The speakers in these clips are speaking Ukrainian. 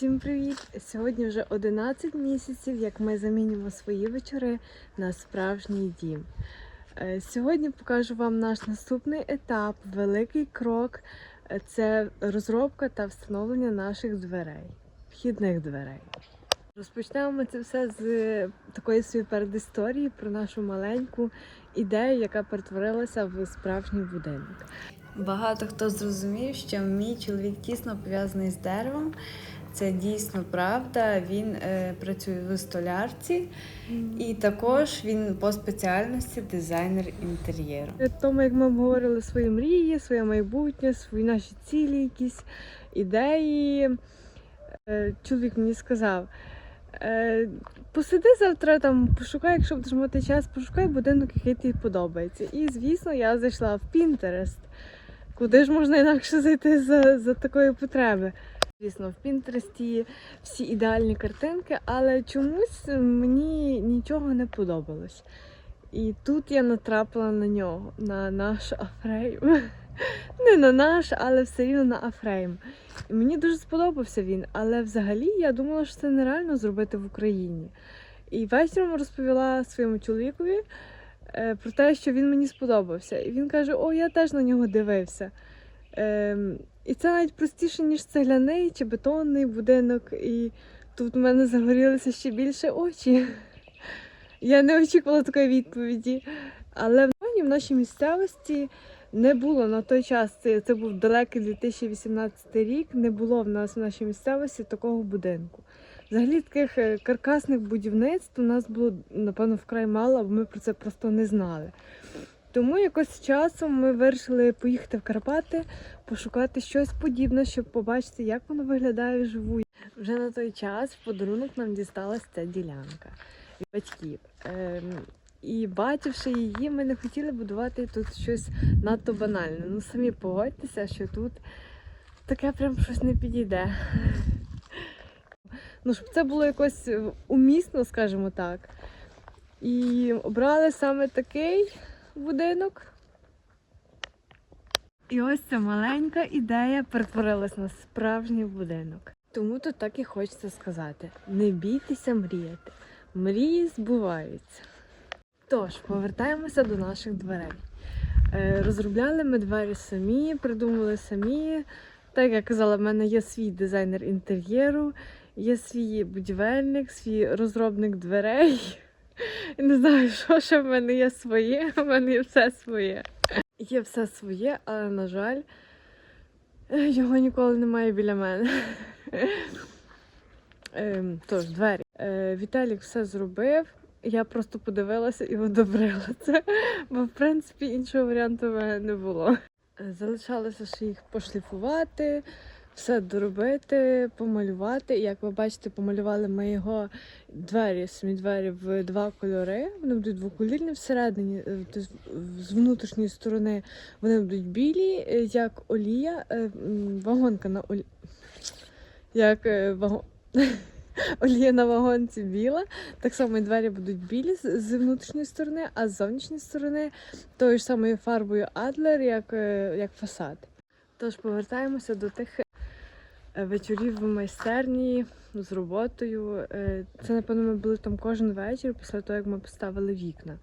Всім привіт! Сьогодні вже 11 місяців, як ми замінюємо свої вечори на справжній дім. Е, Сьогодні покажу вам наш наступний етап, великий крок Е, це розробка та встановлення наших дверей, вхідних дверей. Розпочнемо ми це все з такої собі передісторії про нашу маленьку ідею, яка перетворилася в справжній будинок. Багато хто зрозумів, що мій чоловік тісно пов'язаний з деревом. Це дійсно правда. Він е, працює в столярці, і також він по спеціальності дизайнер інтер'єру. Тому, як ми обговорили свої мрії, своє майбутнє, свої наші цілі, якісь ідеї, е, чоловік мені сказав. е, Посиди завтра там, пошукай, якщо будеш мати час, пошукай будинок, який тобі подобається. І, звісно, я зайшла в Pinterest. Куди ж можна інакше зайти за, за такої потреби? Звісно, в Пінтересті всі ідеальні картинки, але чомусь мені нічого не подобалось. І тут я натрапила на нього, на наш Афрейм. Не на наш, але все рівно на Афрейм. І мені дуже сподобався він, але взагалі я думала, що це нереально зробити в Україні. І вечором розповіла своєму чоловікові е, про те, що він мені сподобався. І він каже: О, я теж на нього дивився. І це навіть простіше, ніж цегляний чи бетонний будинок. І тут в мене загорілися ще більше очі. Я не очікувала такої відповіді. Але в в нашій місцевості не було на той час, це, це був далекий 2018 рік, не було в нас в нашій місцевості такого будинку. Взагалі таких е, каркасних будівництв у нас було, напевно, вкрай мало, бо ми про це просто не знали. Тому якось з часом ми вирішили поїхати в Карпати, пошукати щось подібне, щоб побачити, як воно виглядає вживу. Вже на той час в подарунок нам дісталась ця ділянка від батьків. Ем, і бачивши її, ми не хотіли будувати тут щось надто банальне. Ну самі погодьтеся, що тут таке прям щось не підійде. Ну, щоб це було якось умісно, скажімо так. І обрали саме такий будинок. І ось ця маленька ідея перетворилась на справжній будинок. Тому тут так і хочеться сказати: не бійтеся мріяти. Мрії збуваються. Тож, повертаємося до наших дверей. Е, Розробляли ми двері самі, придумали самі. Так як я казала, в мене є свій дизайнер інтер'єру, є свій будівельник, свій розробник дверей. Не знаю, що ще в мене є своє, в мене є все своє. Є все своє, але, на жаль, його ніколи немає біля мене. Ем, Тож, двері. Е, Віталік все зробив. Я просто подивилася і одобрила це, бо в принципі іншого варіанту в мене не було. Е, Залишалося ще їх пошліфувати, все доробити, помалювати. Як ви бачите, помалювали ми його двері, самі двері в два кольори. Вони будуть двоколірні всередині, е, з внутрішньої сторони вони будуть білі, е, як олія, е, вагонка на олі... як вагон. Олія на вагонці біла. Так само і двері будуть білі з, внутрішньої сторони, а з зовнішньої сторони тою ж самою фарбою Адлер, як, як фасад. Тож повертаємося до тих вечорів в майстерні з роботою. Е, Це, напевно, ми були там кожен вечір після того, як ми поставили вікна.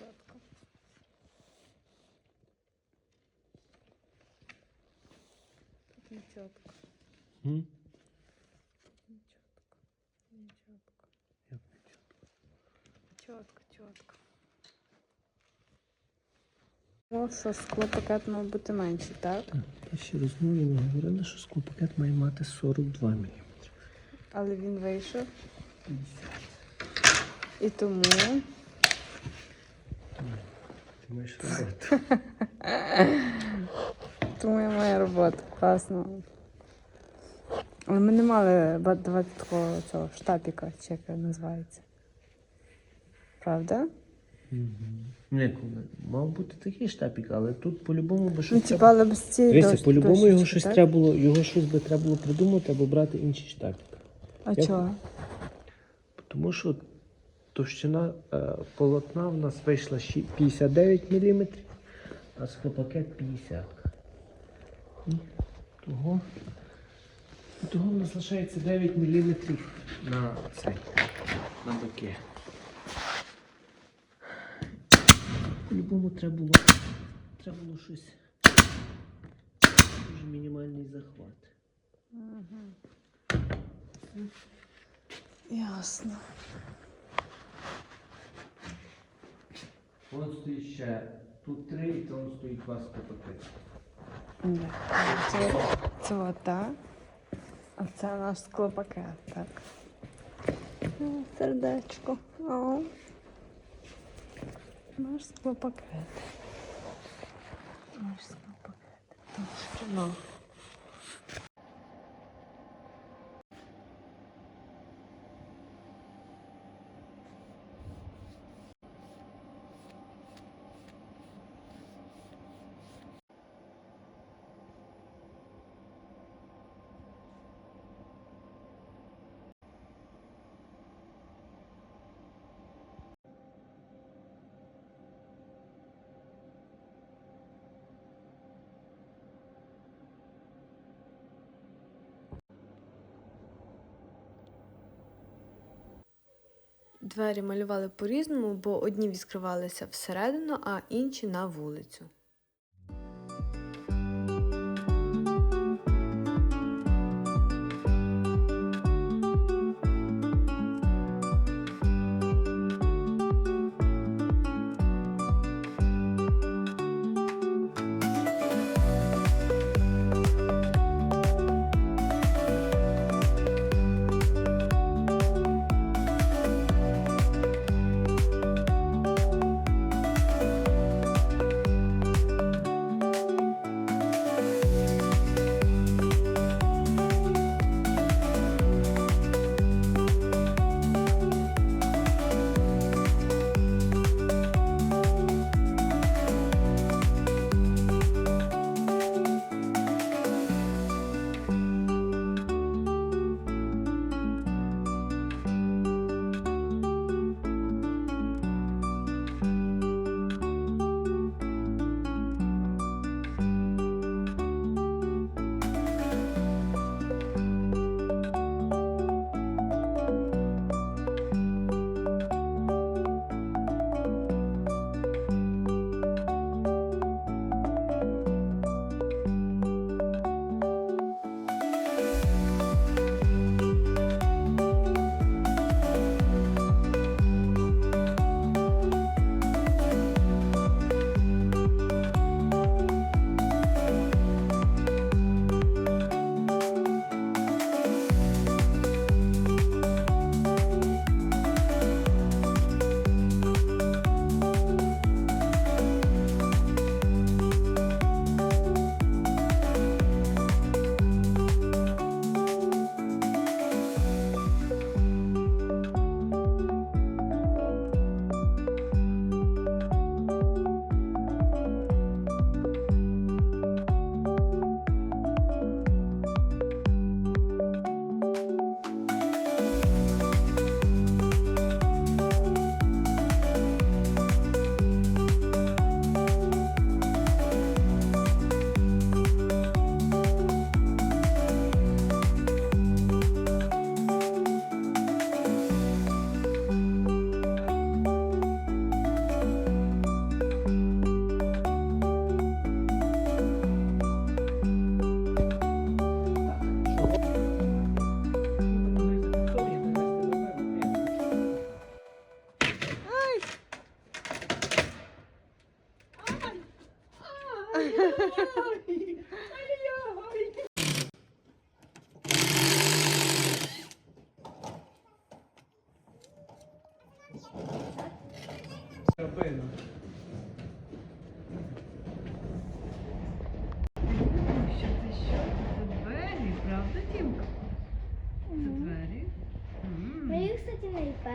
Чітко. Тут не чітко. М? Не чітко. Не чітко. Як не чітко? Чітко, чітко. Ну, що склопакет мав бути менший, так? Так, я ще розмові ми говорили, що склопакет має мати 42 мм. Але він вийшов. І тому маєш роботу. Тому я маю роботу. Класно. Але ми не мали давати такого цього штапіка, чи як він називається. Правда? Не, мав бути такий штапік, але тут по-любому би Ну, щось типа, треба... але без цієї Дивися, дощ- по-любому його дощечки, щось так? треба було, його щось би треба було придумати або брати інший штапік. А Я- чого? Тому що товщина е, полотна в нас вийшла 59 мм, а склопакет 50. І того, і того в нас лишається 9 мм на цей, на боки. По-любому треба було, треба було щось. Дуже мінімальний захват. Ясно. Вон стоїть ще тут три, і там стоїть два склопакети. Це, це ота. А це наш склопакет, так. Сердечко. О. Наш склопакет. Наш склопакет. Точно. Двері малювали по-різному, бо одні відкривалися всередину, а інші на вулицю.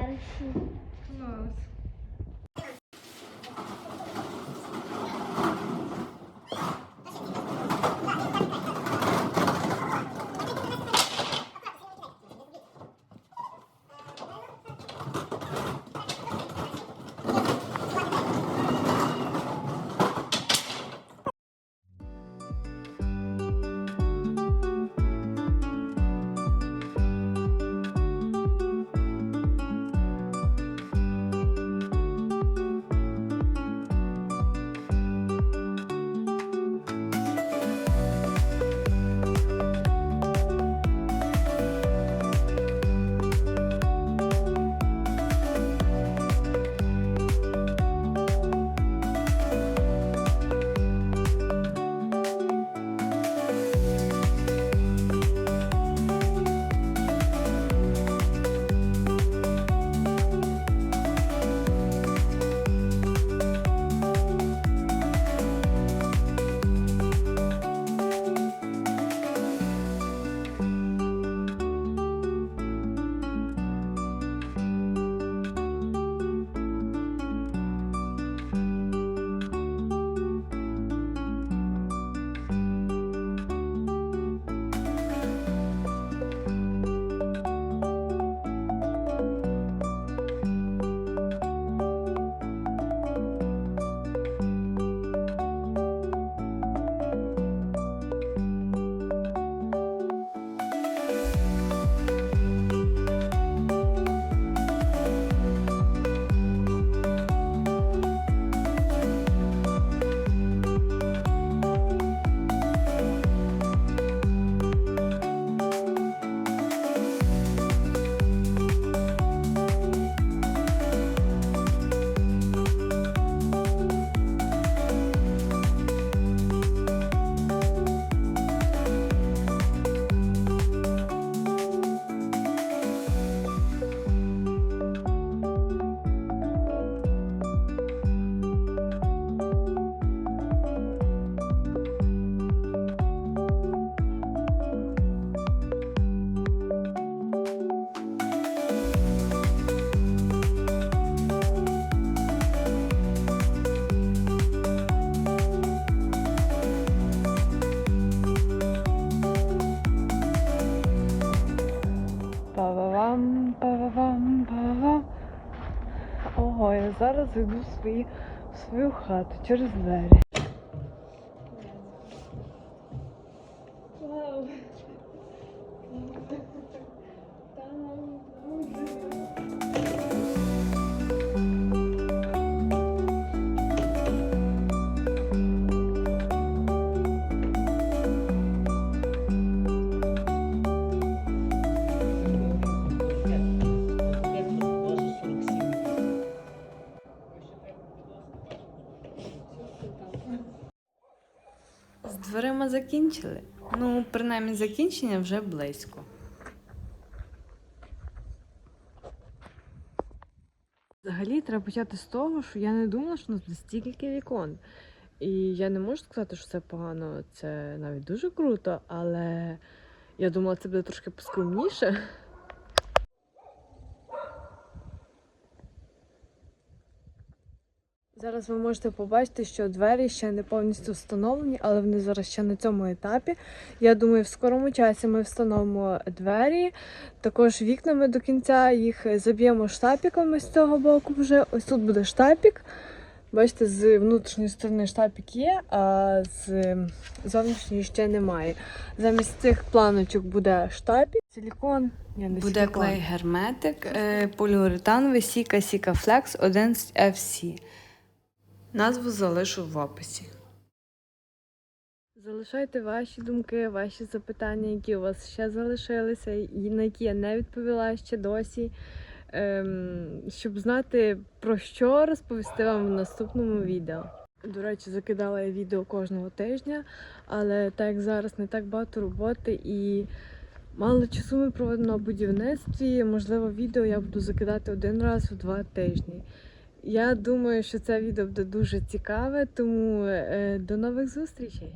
Era chique. Nossa. Зараз йду в свою хату через двері. Закінчили. Ну, принаймні, закінчення вже близько. Взагалі треба почати з того, що я не думала, що у нас буде стільки вікон. І я не можу сказати, що це погано, це навіть дуже круто, але я думала, це буде трошки поскромніше. Зараз ви можете побачити, що двері ще не повністю встановлені, але вони зараз ще на цьому етапі. Я думаю, в скорому часі ми встановимо двері. Також вікнами до кінця їх заб'ємо штапіками з цього боку вже. Ось тут буде штапік. Бачите, з внутрішньої сторони штапік є, а з зовнішньої ще немає. Замість цих планочок буде штапік, силікон. Буде клей герметик, е, поліуретановий Сіка Сіка Flex 11 FC. Назву залишу в описі. Залишайте ваші думки, ваші запитання, які у вас ще залишилися, і на які я не відповіла ще досі. Ем, щоб знати про що розповісти вам в наступному відео. До речі, закидала я відео кожного тижня, але так як зараз не так багато роботи і мало часу ми проводимо на будівництві, можливо, відео я буду закидати один раз у два тижні. Я думаю, що це відео буде дуже цікаве, тому е, до нових зустрічей!